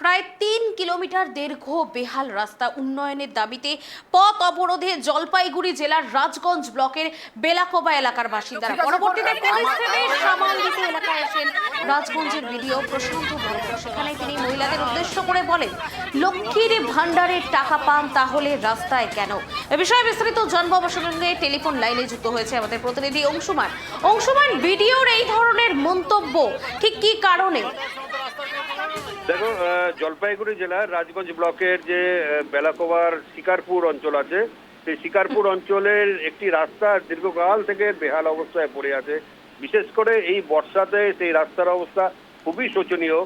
প্রায় তিন কিলোমিটার দীর্ঘ বেহাল রাস্তা উন্নয়নের দাবিতে পথ অবরোধে জলপাইগুড়ি জেলার রাজগঞ্জ ব্লকের বেলাকোবা এলাকার বাসিন্দারা। পরবর্তীতে পরিস্থিতি সামাল দিতে এলাকায় আসেন রাজগঞ্জের বিডিও প্রশান্ত সেখানে তিনি মহিলাদের উদ্দেশ্য করে বলেন লক্ষ্মীর ভান্ডারের টাকা পান তাহলে রাস্তায় কেন? এ বিষয়ে বিস্তারিত জানব আমার সঙ্গে টেলিফোন লাইনে যুক্ত হয়েছে আমাদের প্রতিনিধি অংশুমান। অংশুমান ভিডিওর এই ধরনের মন্তব্য ঠিক কি কারণে? দেখো জলপাইগুড়ি জেলার রাজগঞ্জ ব্লকের যে বেলাকোবার শিকারপুর অঞ্চল আছে সেই শিকারপুর অঞ্চলের একটি রাস্তা দীর্ঘকাল থেকে বেহাল অবস্থায় পড়ে আছে। বিশেষ করে এই বর্ষাতে সেই রাস্তার অবস্থা খুবই শোচনীয়।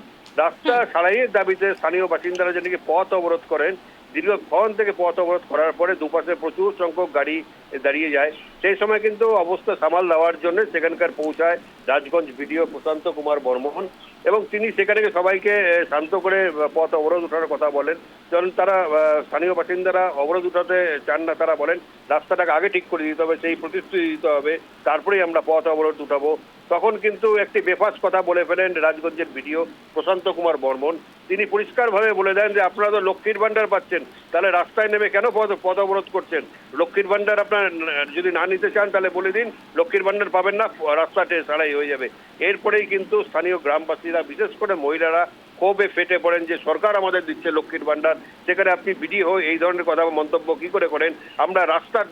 রাস্তা সারাইয়ের দাবিতে স্থানীয় বাসিন্দারা যেদিকে পথ অবরোধ করেন দীর্ঘক্ষণ থেকে পথ অবরোধ করার পরে দুপাশে প্রচুর সংখ্যক গাড়ি দাঁড়িয়ে যায়। সেই সময় কিন্তু অবস্থা সামাল দেওয়ার জন্য সেখানকার পৌঁছায় রাজগঞ্জ ভিডিও প্রশান্ত কুমার বর্মন এবং তিনি সেখানে সবাইকে শান্ত করে পথ অবরোধ উঠানোর কথা বলেন। কারণ তারা স্থানীয় বাসিন্দারা অবরোধ উঠাতে চান না তারা বলেন, রাস্তাটাকে আগে ঠিক করে দিতে হবে, সেই প্রতিশ্রুতি দিতে হবে, তারপরেই আমরা পথ অবরোধ উঠাবো। তখন কিন্তু একটি বেফাস কথা বলে ফেলেন রাজগঞ্জের ভিডিও প্রশান্ত কুমার বর্মন। তিনি পরিষ্কারভাবে বলে দেন যে, আপনারা তো লক্ষ্মীর ভান্ডার পাচ্ছেন, তাহলে রাস্তায় নেমে কেন পথ পথ অবরোধ করছেন? লক্ষ্মীর ভান্ডার আপনার আহ, যদি না নিতে চান তাহলে বলে দিন। লক্ষ্মীর ভান্ডার পাবেন না রাস্তাতে সারাই হয়ে যাবে। এরপরেই কিন্তু স্থানীয় গ্রামবাসীরা বিশেষ করে মহিলারা ক্ষোভে ফেটে পড়েন যে সরকার আমাদের দিচ্ছে লক্ষ্মীর ভান্ডার সেখানে আপনি বিডি হয়ে এই ধরনের কথা মন্তব্য কি করে করেন? আমরা রাস্তার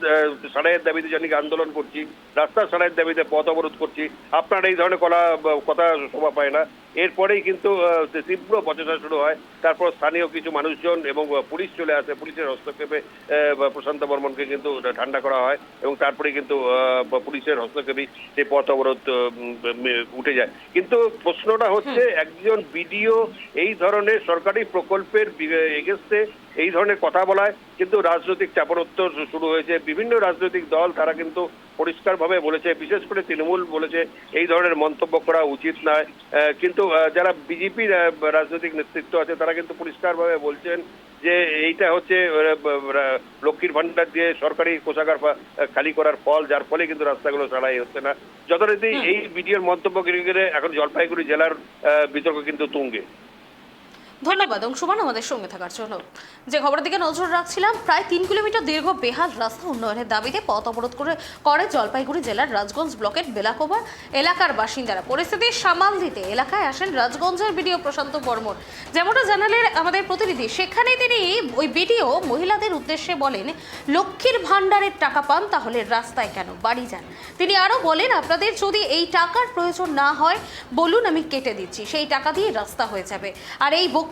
সারাইয়ের দাবিতে জানি আন্দোলন করছি রাস্তার সারাইয়ের দাবিতে পথ অবরোধ করছি। আপনার এই ধরনের কথা কথা শোভা পায় না। এরপরেই কিন্তু তীব্র বচসা শুরু হয়। তারপর স্থানীয় কিছু মানুষজন এবং পুলিশ চলে আসে। পুলিশের হস্তক্ষেপে প্রশান্ত বর্মনকে কিন্তু ঠান্ডা করা হয় এবং তারপরে কিন্তু পুলিশের হস্তক্ষেপেই সেই পথ অবরোধ উঠে যায়। কিন্তু প্রশ্নটা হচ্ছে একজন বিডিও এই ধরনের সরকারি প্রকল্পের এগেস্টে এই ধরনের কথা বলায় কিন্তু রাজনৈতিক চাপরোত্তর শুরু হয়েছে। বিভিন্ন রাজনৈতিক দল তারা কিন্তু পরিষ্কারভাবে বলেছে বিশেষ করে তৃণমূল বলেছে এই ধরনের মন্তব্য করা উচিত নয়। কিন্তু যারা বিজেপি রাজনৈতিক নেতৃত্ব আছে তারা কিন্তু পরিষ্কারভাবে বলছেন যে এইটা হচ্ছে লক্ষ্মীর ভান্ডার দিয়ে সরকারি কোষাগার খালি করার ফল যার ফলে কিন্তু রাস্তাগুলো ছাড়াই হচ্ছে না। যথারীতি এই ভিডিওর মন্তব্য ঘিরে এখন জলপাইগুড়ি জেলার বিতর্ক কিন্তু তুঙ্গে। ধন্যবাদ, অংশুমান আমাদের সঙ্গে থাকার। জন্য যে খবরের দিকে নজর রাখছিলাম, প্রায় তিন কিলোমিটার দীর্ঘ বেহাল রাস্তা উন্নয়নের দাবিতে পথ অবরোধ করে করে জলপাইগুড়ি জেলার রাজগঞ্জ ব্লকের বেলাকোবা এলাকার বাসিন্দারা। পরিস্থিতি সামাল দিতে এলাকায় আসেন রাজগঞ্জের বিডিও প্রশান্ত বর্মন। যেমনটা জানালেন আমাদের প্রতিনিধি সেখানে তিনি ওই বিডিও মহিলাদের উদ্দেশ্যে বলেন, লক্ষ্মীর ভাণ্ডারের টাকা পান তাহলে রাস্তায় কেন? বাড়ি যান। তিনি আরও বলেন, আপনাদের যদি এই টাকার প্রয়োজন না হয়, বলুন আমি কেটে দিচ্ছি। সেই টাকা দিয়ে রাস্তা হয়ে যাবে। আর এই বক্তব্যে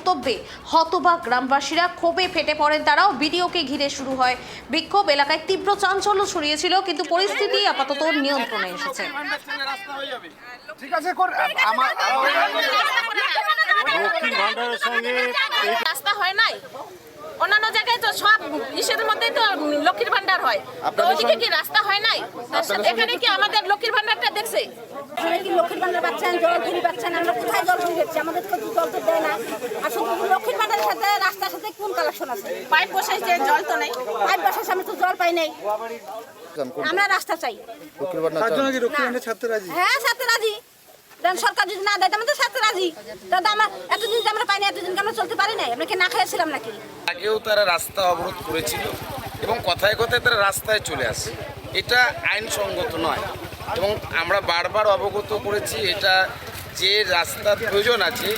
হতবাক গ্রামবাসীরা ক্ষোভে ফেটে পড়েন তারাও। বিডিওকে ঘিরে শুরু হয় বিক্ষোভ। এলাকায় তীব্র চাঞ্চল্য ছড়িয়েছিল কিন্তু পরিস্থিতি আপাতত নিয়ন্ত্রণে এসেছে। ঠিক আছে কর। আমার লক্ষ্মীর ভান্ডারের সঙ্গে এই রাস্তা হয় নাই। অন্যান্য জায়গায় তো সব ইসের মধ্যে তো লক্ষ্মীর ভান্ডার হয়। তো ওদিকে কি রাস্তা হয় নাই? এখানে কি আমাদের লক্ষ্মীর ভান্ডারটা দেখছে? কি লক্ষ্মীর ভান্ডার পাচ্ছেন জল ফিরি পাচ্ছেন আমরা কোথায় জল পাচ্ছি আমাদের তো জল তো দেয় না আর শুধু লক্ষ্মীর ভান্ডারের সাথে রাস্তার সাথে কোন কালেকশন আছে পাইপ বসাইছে জল তো নেই। পাইপ বসার সামনে তো জল পাই নাই। আমরা রাস্তা চাই। রক্ষীবান্ধব ছাড়তে রাজি? হ্যাঁ সাথে রাজি। দেন সরকার যদি না দেয় তো আমাদের সাথে রাজি। দাদা আমরা এতদিন আমরা পাইনি এতদিন আমরা চলতে পারি নাই? আমরা কি না খেয়েছিলাম নাকি? আগেও তারা রাস্তা অবরোধ করেছিল এবং কথায় কথায় তারা রাস্তায় চলে আসে। এটা আইনসঙ্গত নয়। এবং আমরা বারবার অবগত করেছি এটা যে রাস্তার প্রয়োজন আছে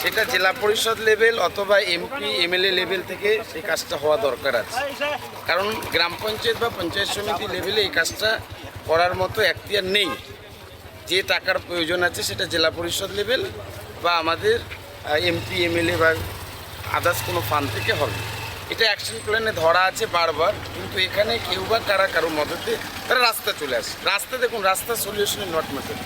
সেটা জেলা পরিষদ লেভেল অথবা এমপি, এমএলএ লেভেল থেকে সেই কাজটা হওয়া দরকার আছে। কারণ গ্রাম পঞ্চায়েত বা পঞ্চায়েত সমিতি লেভেলে এই কাজটা করার মতো এখতিয়ার নেই। যে টাকার প্রয়োজন আছে সেটা জেলা পরিষদ লেভেল বা আমাদের এমপি, এমএলএ বা আদার্স কোনো ফান্ড থেকে হবে। এটা অ্যাকশন প্ল্যানে ধরা আছে বারবার, কিন্তু এখানে কেউ বা কারা কারও মদতে তারা রাস্তা চলে আসে। রাস্তা দেখুন, রাস্তা সলিউশন নট মেথড